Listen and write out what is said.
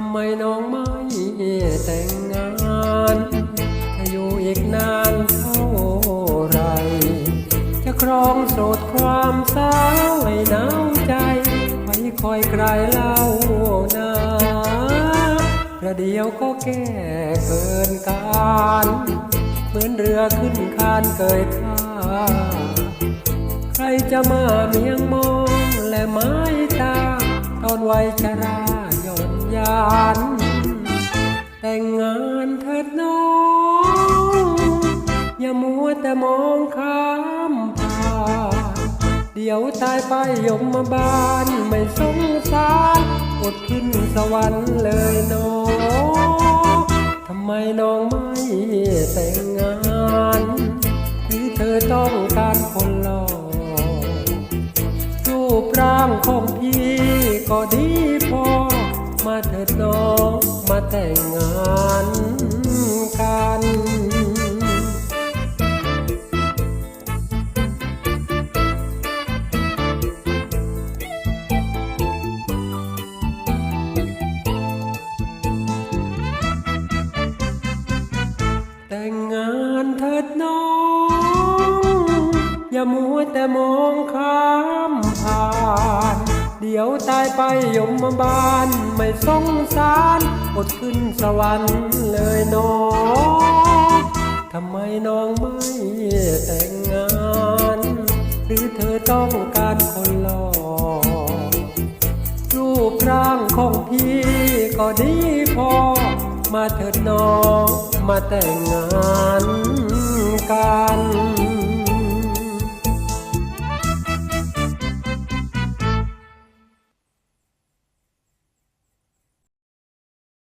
ทำไมน้องไม่แต่งงานถ้าอยู่อีกนานเท่าไรจะครองโสดความสาวให้หนาวใจไว้คอยใครเล่านาประเดี๋ยวก็แก้เกินการเหมือนเรือขึ้นคานเกยท่าใครจะมาเมียงมองและไม้ตาตอนวัยชราาน แต่งงานเถิดน้อง อย่ามัวแต่มองข้ามผ่านเดี๋ยวตายไปยมมาบ้านไม่สงสารอดขึ้นสวรรค์เลยน้องทำไมน้องไม่แต่งงานหรือเธอต้องการคนหล่อรูปร่างของพี่ก็ดีพอ มาเถิดน้องมาแต่งงานกันแต่งงานเถิดน้อง อย่ามัวแต่มองข้าม เดี๋ยวตายไปยมบานไม่สงสารอดขึ้นสวรรค์เลยน้องทำไมน้องไม่แต่งงาน หรือเธอต้องการคนหล่อรูปร่างของพี่ก็ดีพอ มาเถิดน้องมาแต่งงาน